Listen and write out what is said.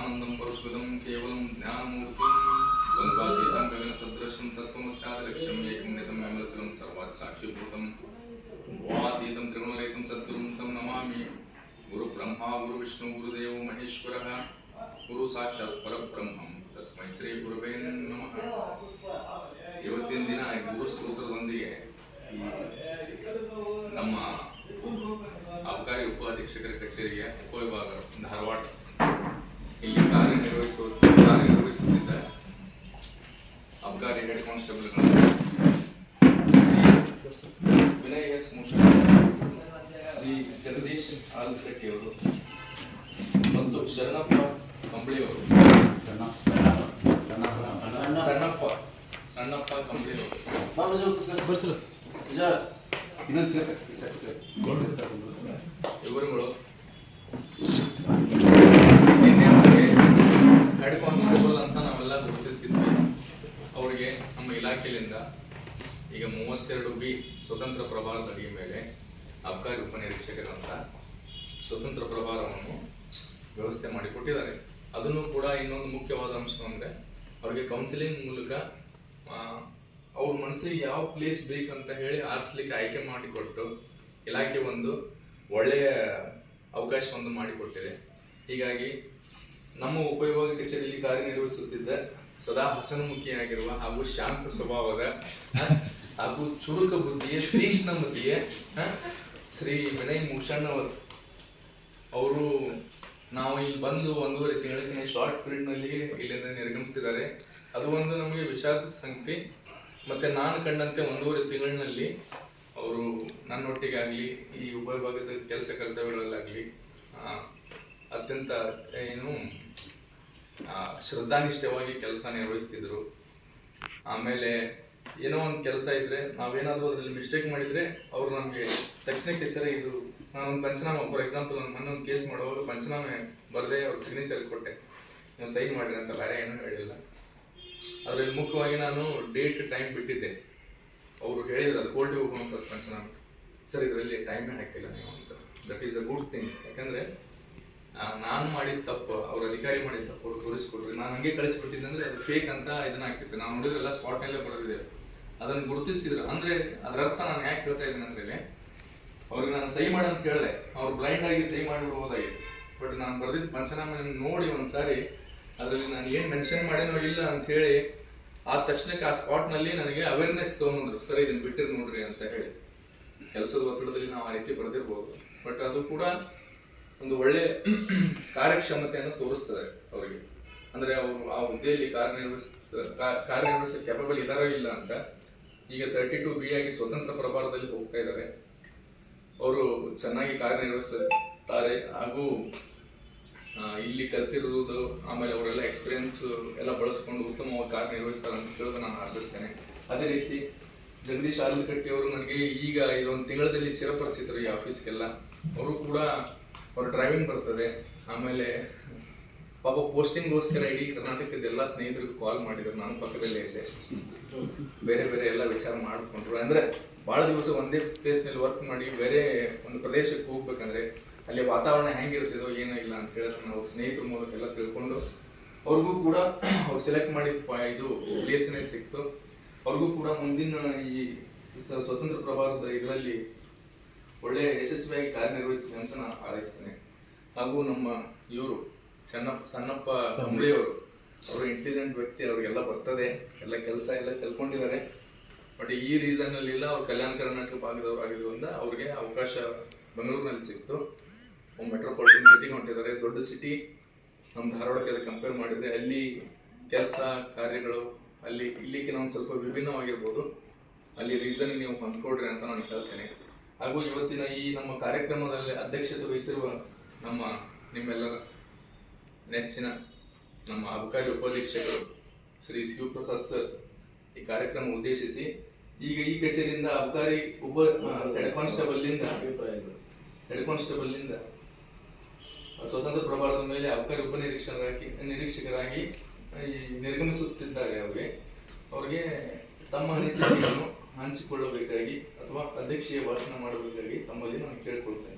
आनन्दं परशुदं केवलं ज्ञानमूर्तिं द्वन्द्वातीतं गगनसदृशं तत्त्वमस्यादिलक्ष्यम् एकं नितं विमलचलं सर्वात् साक्षिभूतं भवातीतं त्रिगुणरहितं सद्गुरुं तं नमामि गुरुब्रह्मा गुरुविष्णु गुरुदेवो महेश्वरः ಗುರು ಸಾಕ್ಷಾತ್ ಪರಬ್ರಹ್ಮಂ ತಸ್ಮೈ ಶ್ರೀ ಗುರುವೇ ನಮಃ ಇವತ್ತಿನ ದಿನ ಈ ಗುರು ಸ್ತೋತ್ರದೊಂದಿಗೆ ಈ ನಮ್ಮ ಅಬಕಾರಿ ಉಪ ಅಧೀಕ್ಷಕರ ಕಚೇರಿಯ ಉಪವಿಭಾಗ ಧಾರವಾಡ ಇಲ್ಲಿ ಕಾರ್ಯನಿರ್ವಹಿಸುವ ಕಾರ್ಯನಿರ್ವಹಿಸುತ್ತಿದ್ದ ಅಬ್ಕಾರಿ ಹೆಡ್ ಕಾನ್ಸ್ಟೇಬಲ್ ವಿನಯ್ ಎಸ್ ಮುಷಾ ಶ್ರೀ ಜಗದೀಶ್ ಆಲ್ಕಟ್ಟಿಯವರು ಮತ್ತು ಶರಣಪ್ಪ ಕಂಬಳಿಯವರು ಸಣ್ಣಪ್ಪ. ಸಣ್ಣಪ್ಪ ಕಂಬಳಿಯವರು ಇವರುಗಳು ನಿನ್ನೆ ನಮಗೆ ಹೆಡ್ ಕಾನ್ಸ್ಟೇಬಲ್ ಅಂತ ನಾವೆಲ್ಲ ಗುರುತಿಸಿದ್ವಿ ನಮ್ಮ ಇಲಾಖೆಯಿಂದ ಈಗ ಮೂವತ್ತೆರಡು ಬಿ ಸ್ವತಂತ್ರ ಪ್ರಭಾರದ ಅಡಿಯ ಮೇಲೆ ಅಬಕಾರಿ ಉಪನಿರೀಕ್ಷಕರಂತ ಸ್ವತಂತ್ರ ಪ್ರಭಾರವನ್ನು ವ್ಯವಸ್ಥೆ ಮಾಡಿಕೊಟ್ಟಿದ್ದಾರೆ ಅದನ್ನು ಕೂಡ ಇನ್ನೊಂದು ಮುಖ್ಯವಾದ ಅಂಶ ಅಂದರೆ ಅವ್ರಿಗೆ ಕೌನ್ಸಿಲಿಂಗ್ ಮೂಲಕ ಅವ್ರ ಮನಸ್ಸಿಗೆ ಯಾವ ಪ್ಲೇಸ್ ಬೇಕಂತ ಹೇಳಿ ಆರಿಸ್ಲಿಕ್ಕೆ ಆಯ್ಕೆ ಮಾಡಿಕೊಟ್ಟು ಇಲಾಖೆ ಒಂದು ಒಳ್ಳೆಯ ಅವಕಾಶವನ್ನು ಮಾಡಿಕೊಟ್ಟಿದೆ ಹೀಗಾಗಿ ನಮ್ಮ ಉಪಯೋಗ ಕಚೇರಿಯಲ್ಲಿ ಕಾರ್ಯನಿರ್ವಹಿಸುತ್ತಿದ್ದ ಸದಾ ಹಸನ್ಮುಖಿಯಾಗಿರುವ ಹಾಗೂ ಶಾಂತ ಸ್ವಭಾವದ ಹಾಗೂ ಚುರುಕ ಬುದ್ಧಿಯ, ತೀಕ್ಷ್ಣ ಬುದ್ಧಿಯ ಶ್ರೀ ವಿನಯ್ ಭೂಷಣ್ ಅವರು ನಾವು ಇಲ್ಲಿ ಬಂದು ಒಂದೂವರೆ ತಿಂಗಳಿಗೆ ಶಾರ್ಟ್ ಪೀರಿಯಡ್ನಲ್ಲಿ ಇಲ್ಲಿಂದ ನಿರ್ಗಮಿಸಿದ್ದಾರೆ. ಅದು ಒಂದು ನಮಗೆ ವಿಷಾದ ಸಂಗತಿ. ಮತ್ತೆ ನಾನು ಕಂಡಂತೆ ಒಂದೂವರೆ ತಿಂಗಳಿನಲ್ಲಿ ಅವರು ನನ್ನೊಟ್ಟಿಗಾಗಲಿ, ಈ ಉಪವಿಭಾಗದ ಕೆಲಸ ಕರ್ತವ್ಯಗಳಲ್ಲಾಗಲಿ ಅತ್ಯಂತ, ಏನು ಶ್ರದ್ಧಾನಿಷ್ಠವಾಗಿ ಕೆಲಸ ನಿರ್ವಹಿಸ್ತಿದ್ರು. ಆಮೇಲೆ ಏನೋ ಒಂದು ಕೆಲಸ ಇದ್ರೆ ನಾವೇನಾದರೂ ಅದರಲ್ಲಿ ಮಿಸ್ಟೇಕ್ ಮಾಡಿದ್ರೆ ಅವ್ರು ನಮಗೆ ತಕ್ಷಣಕ್ಕೆ ಸರಿ ಇದು. ಒಂದು ಪಂಚನಾಮ ಫಾರ್ ಎಕ್ಸಾಂಪಲ್ ಒಂದು ಮೊನ್ನೆ ಒಂದು ಕೇಸ್ ಮಾಡುವಾಗ ಪಂಚನಾಮೆ ಬರದೆ ಅವ್ರ ಸಿಗ್ನೇಚರ್ ಕೊಟ್ಟೆ. ನೀವು ಸೈನ್ ಮಾಡಿರಿ ಅಂತ ಬೇರೆ ಏನೂ ಹೇಳಿಲ್ಲ. ಅದರಲ್ಲಿ ಮುಖ್ಯವಾಗಿ ನಾನು ಡೇಟ್ ಟೈಮ್ ಬಿಟ್ಟಿದ್ದೆ. ಅವರು ಹೇಳಿದ್ರು, ಅದು ಕೋರ್ಟಿಗೆ ಹೋಗುವಂಥದ್ದು ಪಂಚನಾಮ. ಸರ್, ಇದರಲ್ಲಿ ಟೈಮೇ ಹಾಕಿಲ್ಲ ನೀವು ಅಂತ. That is a good thing ಯಾಕಂದ್ರೆ ನಾನು ಮಾಡಿದ ತಪ್ಪು, ಅವ್ರ ಅಧಿಕಾರಿ ಮಾಡಿದ ತಪ್ಪು ತೋರಿಸ್ಕೊಡ್ರಿ ನಾನು ಹಂಗೆ ಕಳಿಸ್ಬಿಟ್ಟಿದ್ದೆ ಅಂದ್ರೆ ಅದು ಫೇಕ್ ಅಂತ ಇದನ್ನ ಆಗ್ತಿತ್ತು. ನಾವು ನೋಡಿದ್ರೆಲ್ಲ ಸ್ಪಾಟ್ನಲ್ಲೇ ಬರೋದಿದೆ. ಅದನ್ನು ಗುರುತಿಸಿದ್ರು. ಅಂದ್ರೆ ಅದರ ಅರ್ಥ ನಾನು ಯಾಕೆ ಹೇಳ್ತಾ ಇದ್ದೀನಿ ಅಂದ್ರೆ ಅವ್ರಿಗೆ ನಾನು ಸಹಿ ಮಾಡಿ ಅಂತ ಹೇಳಿದೆ. ಅವ್ರು ಬ್ಲೈಂಡ್ ಆಗಿ ಸಹಿ ಮಾಡಿಬಿಡ್ಬೋದಾಗಿತ್ತು. ಬಟ್ ನಾನು ಬರೆದಿದ್ದ ಪಂಚನಾಮ ನೋಡಿ ಒಂದ್ಸಾರಿ, ಅದರಲ್ಲಿ ನಾನು ಏನು ಮೆನ್ಷನ್ ಮಾಡೇನೋ ಇಲ್ಲ ಅಂತ ಹೇಳಿ ಆ ತಕ್ಷಣಕ್ಕೆ ಆ ಸ್ಪಾಟ್ನಲ್ಲಿ ನನಗೆ ಅವೇರ್ನೆಸ್ ತೊಗೊಂಡ್ರು. ಸರ್ ಇದನ್ನ ಬಿಟ್ಟಿರ್ ನೋಡ್ರಿ ಅಂತ ಹೇಳಿ. ಕೆಲಸದ ಒತ್ತಡದಲ್ಲಿ ನಾವು ಆ ರೀತಿ ಬರೆದಿರ್ಬೋದು. ಬಟ್ ಅದು ಕೂಡ ಒಂದು ಒಳ್ಳೆ ಕಾರ್ಯಕ್ಷಮತೆಯನ್ನು ತೋರಿಸ್ತದೆ ಅವರಿಗೆ. ಅಂದ್ರೆ ಅವರು ಆ ಹುದ್ದೆಯಲ್ಲಿ ಕಾರ್ಯನಿರ್ವಹಿಸ ಕಾರ್ಯನಿರ್ವಹಿಸ ಕೆಪಬಲ್ ಇದಾರೋ ಇಲ್ಲ ಅಂತ, ಈಗ ತರ್ಟಿ ಟು ಬಿ ಆಗಿ ಸ್ವತಂತ್ರ ಪ್ರಭಾರದಲ್ಲಿ ಹೋಗ್ತಾ ಇದ್ದಾರೆ ಅವರು ಚೆನ್ನಾಗಿ ಕಾರ್ಯನಿರ್ವಹಿಸುತ್ತಾರೆ. ಹಾಗೂ ಇಲ್ಲಿ ಕಲ್ತಿರುವುದು ಆಮೇಲೆ ಅವರೆಲ್ಲ ಎಕ್ಸ್ಪೀರಿಯನ್ಸ್ ಎಲ್ಲ ಬಳಸ್ಕೊಂಡು ಉತ್ತಮವಾಗಿ ಕಾರ್ಯನಿರ್ವಹಿಸ್ತಾರೆ ಅಂತ ಕೇಳೋದು ನಾನು ಆಶಿಸ್ತೇನೆ. ಅದೇ ರೀತಿ ಜಗದೀಶ್ ಆಲೂಕಟ್ಟಿ ಅವರು ನನಗೆ ಈಗ ಇದೊಂದು ತಿಂಗಳಲ್ಲಿ ಚಿರಪರಿಚಿತರು ಈ ಆಫೀಸ್ಗೆಲ್ಲ. ಅವರು ಕೂಡ ಅವ್ರ ಡ್ರೈವಿಂಗ್ ಬರ್ತದೆ. ಆಮೇಲೆ ಪಾಪ ಪೋಸ್ಟಿಂಗ್ಗೋಸ್ಕರ ಇಡೀ ಕರ್ನಾಟಕದ ಎಲ್ಲ ಸ್ನೇಹಿತರಿಗೂ ಕಾಲ್ ಮಾಡಿದ್ರು. ನಾನು ಪಕ್ಕದಲ್ಲೇ ಇದ್ದೆ. ಬೇರೆ ಬೇರೆ ಎಲ್ಲ ವಿಚಾರ ಮಾಡಿಕೊಂಡ್ರು. ಅಂದರೆ ಭಾಳ ದಿವಸ ಒಂದೇ ಪ್ಲೇಸ್ನಲ್ಲಿ ವರ್ಕ್ ಮಾಡಿ ಬೇರೆ ಒಂದು ಪ್ರದೇಶಕ್ಕೆ ಹೋಗ್ಬೇಕಂದ್ರೆ ಅಲ್ಲಿ ವಾತಾವರಣ ಹೆಂಗಿರ್ತಿದೋ ಏನೋ ಇಲ್ಲ ಅಂತ ಹೇಳಿದ್ರೆ. ನಾವು ಸ್ನೇಹಿತರ ಮೂಲಕ ಎಲ್ಲ ತಿಳ್ಕೊಂಡು ಅವ್ರಿಗೂ ಕೂಡ ಅವ್ರು ಸೆಲೆಕ್ಟ್ ಮಾಡಿದ ಇದು ಪ್ಲೇಸ್ನೇ ಸಿಕ್ತು. ಅವ್ರಿಗೂ ಕೂಡ ಮುಂದಿನ ಈ ಸ್ವತಂತ್ರ ಪ್ರಭಾವದ ಇದರಲ್ಲಿ ಒಳ್ಳೆಯ ಯಶಸ್ವಿಯಾಗಿ ಕಾರ್ಯನಿರ್ವಹಿಸಲಿ ಅಂತ ನಾನು ಹಾರೈಸ್ತೇನೆ. ಹಾಗೂ ನಮ್ಮ ಇವರು ಚೆನ್ನಪ್ಪ, ಸಣ್ಣಪ್ಪ ತಂಬಳಿಯವರು ಅವರು ಇಂಟೆಲಿಜೆಂಟ್ ವ್ಯಕ್ತಿ, ಅವರಿಗೆಲ್ಲ ಬರ್ತದೆ. ಎಲ್ಲ ಕೆಲಸ ಎಲ್ಲ ತಿಳ್ಕೊಂಡಿದ್ದಾರೆ. ಬಟ್ ಈ ರೀಸನ್ ಅಲ್ಲಿ ಇಲ್ಲ ಅವ್ರು ಕಲ್ಯಾಣ ಕರ್ನಾಟಕ ಭಾಗದವ್ರು ಆಗಿರೋದ್ರಿಂದ ಅವ್ರಿಗೆ ಅವಕಾಶ ಬೆಂಗಳೂರಿನಲ್ಲಿ ಸಿಕ್ತು. ಮೆಟ್ರೋಪಾಲಿಟನ್ ಸಿಟಿಗೆ ಹೊಂಟಿದ್ದಾರೆ. ದೊಡ್ಡ ಸಿಟಿ ನಮ್ಮ ಧಾರವಾಡಕ್ಕೆ ಕಂಪೇರ್ ಮಾಡಿದರೆ ಅಲ್ಲಿ ಕೆಲಸ, ಕಾರ್ಯಗಳು ಅಲ್ಲಿ ಇಲ್ಲಿಗೆ ನಾನು ಸ್ವಲ್ಪ ವಿಭಿನ್ನವಾಗಿರ್ಬೋದು. ಅಲ್ಲಿ ರೀಸನ್ ನೀವು ಹೊಂದ್ಕೊಡ್ರಿ ಅಂತ ನಾನು ಹೇಳ್ತೇನೆ. ಹಾಗೂ ಇವತ್ತಿನ ಈ ನಮ್ಮ ಕಾರ್ಯಕ್ರಮದಲ್ಲಿ ಅಧ್ಯಕ್ಷತೆ ವಹಿಸಿರುವ ನಮ್ಮ ನಿಮ್ಮೆಲ್ಲರ ನೆಚ್ಚಿನ ನಮ್ಮ ಅಬಕಾರಿ ಉಪಾಧ್ಯಕ್ಷರು ಶ್ರೀ ಶಿವಪ್ರಸಾದ್ ಸರ್ ಈ ಕಾರ್ಯಕ್ರಮ ಉದ್ದೇಶಿಸಿ ಈಗ ಈ ಕಚೇರಿಯಿಂದ ಅಬಕಾರಿ ಉಪ ಹೆಡ್ ಕಾನ್ಸ್ಟೇಬಲ್ನಿಂದ ಹೆಡ್ ಕಾನ್ಸ್ಟೇಬಲ್ನಿಂದ ಸ್ವತಂತ್ರ ಪ್ರಭಾರದ ಮೇಲೆ ಅಬಕಾರಿ ಉಪನಿರೀಕ್ಷಕರಾಗಿ, ನಿರೀಕ್ಷಕರಾಗಿ ಈ ನಿರ್ಗಮಿಸುತ್ತಿದ್ದಾರೆ ಅವರಿಗೆ ಅವರಿಗೆ ತಮ್ಮ ಅನಿಸಿಕೆಯನ್ನು ಹಂಚಿಕೊಳ್ಳಬೇಕಾಗಿ ಅಥವಾ ಅಧ್ಯಕ್ಷೀಯ ಭಾಷಣ ಮಾಡಬೇಕಾಗಿ ತಮ್ಮಲ್ಲಿ ನಾನು ಕೇಳ್ಕೊಳ್ತೇನೆ.